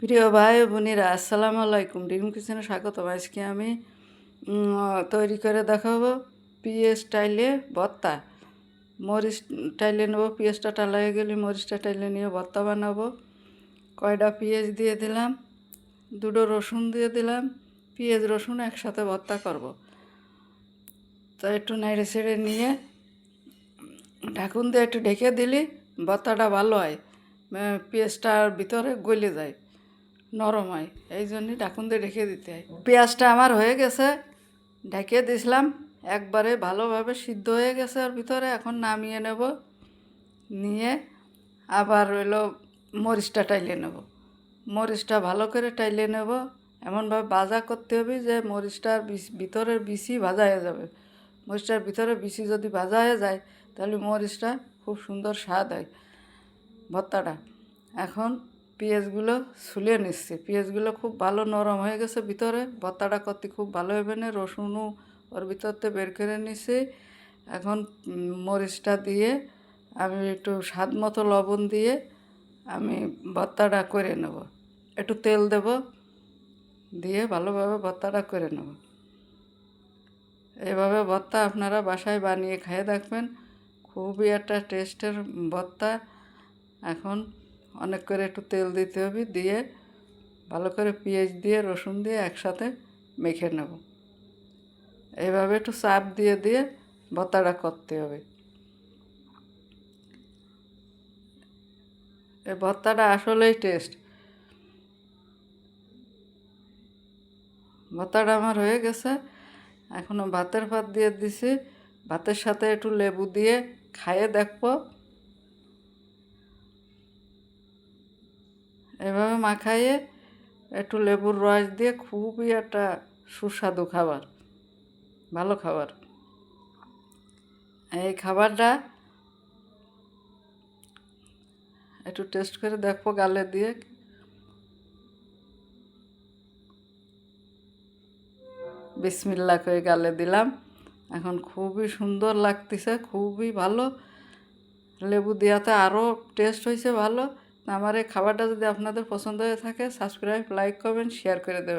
প্রিয় ভাই বোনেরা, আসসালামু আলাইকুম। ডিম কিচেনে স্বাগতম। আজকে আমি তৈরি করে দেখাবো পিএস স্টাইলে ভর্তা। মরিচ টাইলে নেব পিঁয়াজটা টালা হয়ে গেলে মরিচটা টাইলে নিয়ে ভর্তা বানাবো। কয়টা পেঁয়াজ দিয়ে দিলাম, দুটো রসুন দিয়ে দিলাম পেঁয়াজ রসুন একসাথে ভর্তা করব। তো একটু নেড়ে ছেড়ে নিয়ে, ঢাকুন দিয়ে একটু ঢেকে দিলি ভর্তাটা ভালো হয় পেঁয়াজটার ভিতরে গলে যায়। নরম হয় এই জন্যই ঢাকুন দিয়ে ঢেকে দিতে হয়। পেঁয়াজটা আমার হয়ে গেছে ঢেকে দিছিলাম, একবারে ভালোভাবে সিদ্ধ হয়ে গেছে ওর ভিতরে, এখন নামিয়ে নেব, নিয়ে আবার হইল মরিচটা টাইলে নেব। মরিচটা ভালো করে টাইলে নেব, এমনভাবে ভাজা করতে হবে যে মরিচটার ভিতরের বিচি ভাজা হয়ে যাবে। মরিচটার ভিতরে বিচি যদি ভাজা হয়ে যায়, তাহলে মরিচটা খুব সুন্দর স্বাদ হয়, ভর্তাটা। এখন পেঁয়াজগুলো ছুলে নিচ্ছি। পেঁয়াজগুলো খুব ভালো নরম হয়ে গেছে ভিতরে। ভর্তাটা করতে খুব ভালো হবে না। রসুনও ওর ভিতরতে বের করে নিছি। এখন মরিচটা দিয়ে আমি একটু স্বাদ মতো লবণ দিয়ে আমি ভর্তাটা করে নেব। একটু তেল দেব দিয়ে ভালোভাবে ভর্তাটা করে নেব। এভাবে ভর্তা আপনারা বাসায় বানিয়ে খেয়ে দেখবেন। খুবই একটা টেস্টের ভর্তা। এখন অনেক করে একটু তেল দিতে হবে, দিয়ে ভালো করে পেঁয়াজ দিয়ে, রসুন দিয়ে একসাথে মেখে নেব। এইভাবে একটু চাপ দিয়ে দিয়ে ভর্তাটা করতে হবে। এই ভর্তাটা আসলেই টেস্ট ভর্তাটা আমার হয়ে গেছে। এখনও ভাতের ভাত দিয়ে দিছি। ভাতের সাথে একটু লেবু দিয়ে খাইয়ে দেখব। এভাবে মাখাইয়ে একটু লেবুর রস দিয়ে খুবই একটা সুস্বাদু খাবার, ভালো খাবার। এই খাবারটা একটু টেস্ট করে দেখব গালে দিয়ে। বিসমিল্লা করে গালে দিলাম। এখন খুবই সুন্দর লাগতেছে, খুবই ভালো। লেবু দেওয়াতে আরও টেস্ট হয়েছে ভালো। আমার এই খাবারটা যদি আপনাদের পছন্দ হয়ে থাকে সাবস্ক্রাইব লাইক করবেন শেয়ার করে দেবেন।